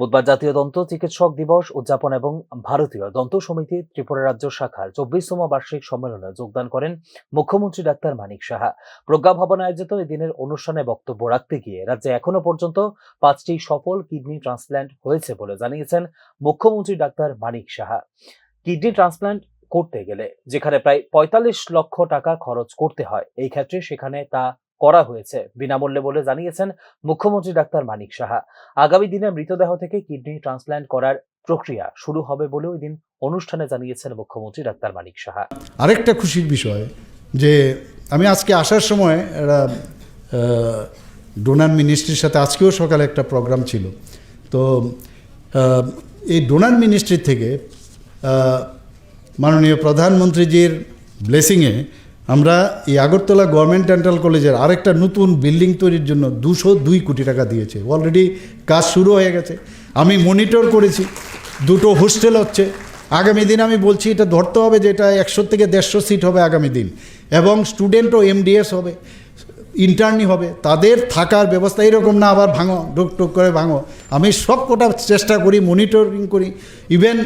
বুধবার জাতীয় দন্ত চিকিৎসক দিবস উদযাপন এবং ভারতীয় দন্ত সমিতি ত্রিপুরা রাজ্য শাখার চব্বিশতম বার্ষিক সম্মেলনে যোগদান করেন মুখ্যমন্ত্রী ডাক্তার মানিক সাহা। প্রজ্ঞা ভবনে আয়োজিত এই দিনের অনুষ্ঠানে বক্তব্য রাখতে গিয়ে রাজ্যে এখনও পর্যন্ত পাঁচটি সফল কিডনি ট্রান্সপ্ল্যান্ট হয়েছে বলে জানিয়েছেন মুখ্যমন্ত্রী doctor Manik Saha. Kidney transplant করতে গেলে যেখানে প্রায় পঁয়তাল্লিশ লক্ষ টাকা খরচ করতে হয়, এই ক্ষেত্রে সেখানে তা করা হয়েছে। বিনামূল্যে বলে জানিয়েছেন মুখ্যমন্ত্রী ডাক্তার মানিক সাহা। আগামী দিনে মৃতদেহ থেকে কিডনি ট্রান্সপ্ল্যান্ট করার প্রক্রিয়া শুরু হবে বলে ওই দিন অনুষ্ঠানে জানিয়েছেন মুখ্যমন্ত্রী ডাক্তার মানিক সাহা। আরেকটা খুশির বিষয় যে আমি আজকে আসার সময় একটা ডোনার মিনিস্ট্রির সাথে আজকেও সকালে একটা প্রোগ্রাম ছিল। তো এই ডোনার মিনিস্ট্রি থেকে মাননীয় প্রধানমন্ত্রীজির ব্লেসিংয়ে আমরা এই আগরতলা গভর্নমেন্ট ডেন্টাল কলেজের আরেকটা নতুন বিল্ডিং তৈরির জন্য দুশো দুই কোটি টাকা দিয়েছে। অলরেডি কাজ শুরু হয়ে গেছে। আমি মনিটর করেছি। দুটো হোস্টেল হচ্ছে। আগামী দিন আমি বলছি, এটা ধরতে হবে যে এটা একশো থেকে দেড়শো সিট হবে আগামী দিন। এবং স্টুডেন্টও এমডিএস হবে। ইন্টার্নি হবে। তাদের থাকার ব্যবস্থা এরকম না, আবার ভাঙো, ঢুক টুক করে ভাঙো। আমি সব কটা চেষ্টা করি মনিটরিং করি। ইভেন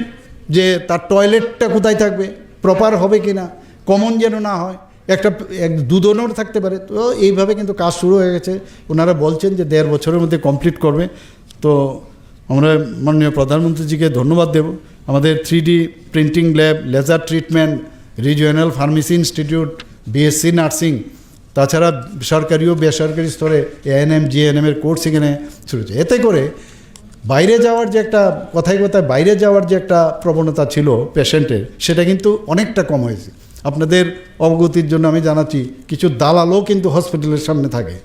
যে তার টয়লেটটা কোথায় থাকবে প্রপার হবে কি না কমন যেন না হয়। একটা এক দুদনর থাকতে পারে। তো এইভাবে কিন্তু কাজ শুরু হয়ে গেছে। ওনারা বলছেন যে দেড় বছরের মধ্যে কমপ্লিট করবে। তো আমরা মাননীয় প্রধানমন্ত্রীজিকে ধন্যবাদ দেব। আমাদের three printing lab laser treatment regional pharmacy institute BSc nursing তাছাড়া সরকারি ও বেসরকারি স্তরে এএনএম জিএনএম এর কোর্স এখানে শুরু হচ্ছে এতে করে বাইরে যাওয়ার যে একটা কথায় কথায় বাইরে যাওয়ার যে একটা প্রবণতা ছিল পেশেন্টের সেটা কিন্তু অনেকটা কম হয়েছে। আপনাদের অবগতির জন্য আমি জানাচ্ছি, কিছু দালালও কিন্তু হসপিটালের সামনে থাকে।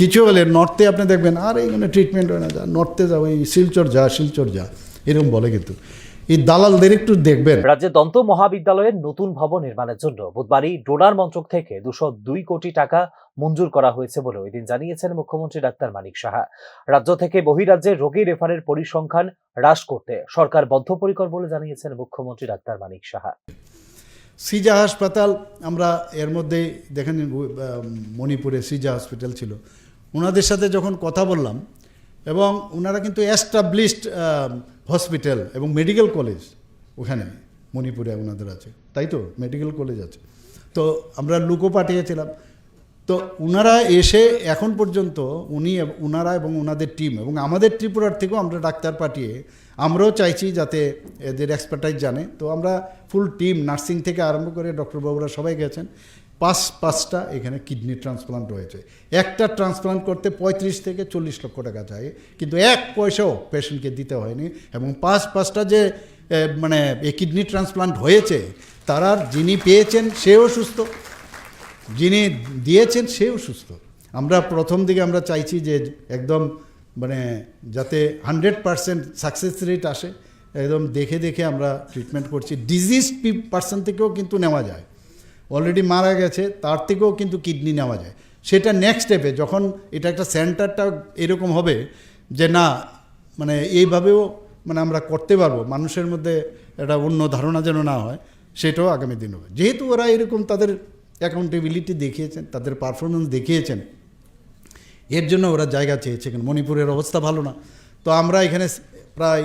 কিছু হলে নর্থে আপনি দেখবেন, আর এইখানে ট্রিটমেন্ট হয় না, যা নর্থে যাও, এই শিলচর যা শিলচর যা, এরকম বলে কিন্তু। এই দালালদের একটু দেখবেন। রাজ্যে দন্ত মহাবিদ্যালয়ের নতুন ভবন নির্মাণের জন্য বুধবারই ডোনার মন্ত্রক থেকে দুশো দুই কোটি টাকা মঞ্জুর করা হয়েছে বলে ওই দিন জানিয়েছেন মুখ্যমন্ত্রী ডাক্তার মানিক সাহা। রাজ্য থেকে বহিরাজ্যে রোগী রেফারের পরিসংখ্যান হ্রাস করতে সরকার বদ্ধপরিকর বলে জানিয়েছেন মুখ্যমন্ত্রী ডাক্তার মানিক সাহা। সিজা হাসপাতাল, আমরা এর মধ্যেই দেখেন মণিপুরে সিজা হসপিটাল ছিল। ওনাদের সাথে যখন কথা বললাম, এবং ওনারা কিন্তু অ্যাস্টাবলিশড হসপিটাল এবং মেডিকেল কলেজ ওখানে, মণিপুরে ওনাদের আছে। তাই তো? মেডিকেল কলেজ আছে। তো আমরা লুকো পাঠিয়েছিলাম। তো ওনারা এসে এখন পর্যন্ত উনি ওনারা এবং ওনাদের টিম এবং আমাদের ত্রিপুরার থেকেও আমরা ডাক্তার পাঠিয়ে আমরাও চাইছি যাতে এদের এক্সপার্টাইজ জানে। তো আমরা ফুল টিম নার্সিং থেকে আরম্ভ করে ডক্টরবাবুরা সবাই গেছেন। পাঁচ, পাঁচটা এখানে কিডনি ট্রান্সপ্লান্ট হয়েছে। একটা ট্রান্সপ্লান্ট করতে পঁয়ত্রিশ থেকে চল্লিশ লক্ষ টাকা চাই। কিন্তু এক পয়সাও পেশেন্টকে দিতে হয়নি এবং পাঁচ, পাঁচটা যে মানে এই কিডনি ট্রান্সপ্লান্ট হয়েছে তারা যিনি পেয়েছেন সেও সুস্থ। যিনি দিয়েছেন সেও সুস্থ। আমরা প্রথম দিকে আমরা চাইছি যে একদম মানে যাতে হান্ড্রেড পারসেন্ট সাকসেস রেট আসে, একদম দেখে দেখে আমরা ট্রিটমেন্ট করছি। ডিজিজ পার্সন থেকেও কিন্তু নেওয়া যায়। অলরেডি মারা গেছে, তার থেকেও কিন্তু কিডনি নেওয়া যায়। সেটা নেক্সট স্টেপে যখন এটা একটা সেন্টারটা এরকম হবে যে না মানে এইভাবেও মানে আমরা করতে পারব, মানুষের মধ্যে একটা অন্য ধারণা যেন না হয়, সেটাও আগামী দিন হবে। যেহেতু ওরা এরকম তাদের অ্যাকাউন্টেবিলিটি দেখিয়েছেন, তাদের পারফরমেন্স দেখিয়েছেন। এর জন্য ওরা জায়গা চেয়েছে মণিপুরের অবস্থা ভালো না। তো আমরা এখানে প্রায়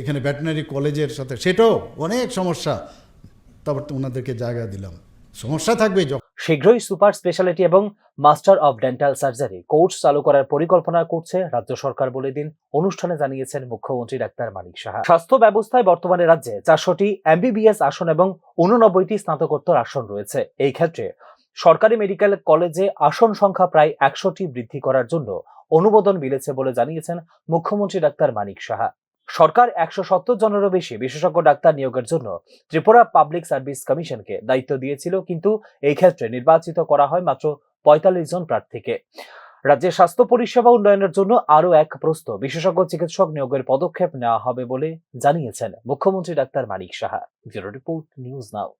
এখানে ভেটেনারি কলেজের সাথে, সেটাও অনেক সমস্যা। তারপর তো ওনাদেরকে জায়গা দিলাম। সমস্যা থাকবে শীঘ্রই সুপার স্পেশালিটি এবং master of dental surgery course চালু করার পরিকল্পনা করছে রাজ্য সরকার বলে দিন অনুষ্ঠানে জানিয়েছেন মুখ্যমন্ত্রী ডাক্তার মানিক সাহা। স্বাস্থ্য ব্যবস্থায় বর্তমানে রাজ্যে চারশোটি এমবিবিএস আসন এবং উননব্বইটি স্নাতকোত্তর আসন রয়েছে। এই ক্ষেত্রে সরকারি মেডিকেল কলেজে আসন সংখ্যা প্রায় একশোটি বৃদ্ধি করার জন্য অনুমোদন মিলেছে বলে জানিয়েছেন মুখ্যমন্ত্রী ডাক্তার মানিক সাহা। সরকার একশো সত্তর জনেরও বেশি বিশেষজ্ঞ ডাক্তার নিয়োগের জন্য ত্রিপুরা পাবলিক সার্ভিস কমিশনকে দায়িত্ব দিয়েছিল, কিন্তু এই ক্ষেত্রে নির্বাচিত করা হয় মাত্র পঁয়তাল্লিশ জন প্রার্থীকে। রাজ্যে স্বাস্থ্য পরিষেবা উন্নয়নের জন্য আরও এক প্রস্ত বিশেষজ্ঞ চিকিৎসক নিয়োগের পদক্ষেপ নেওয়া হবে বলে জানিয়েছেন মুখ্যমন্ত্রী doctor Manik Saha. Report, news now.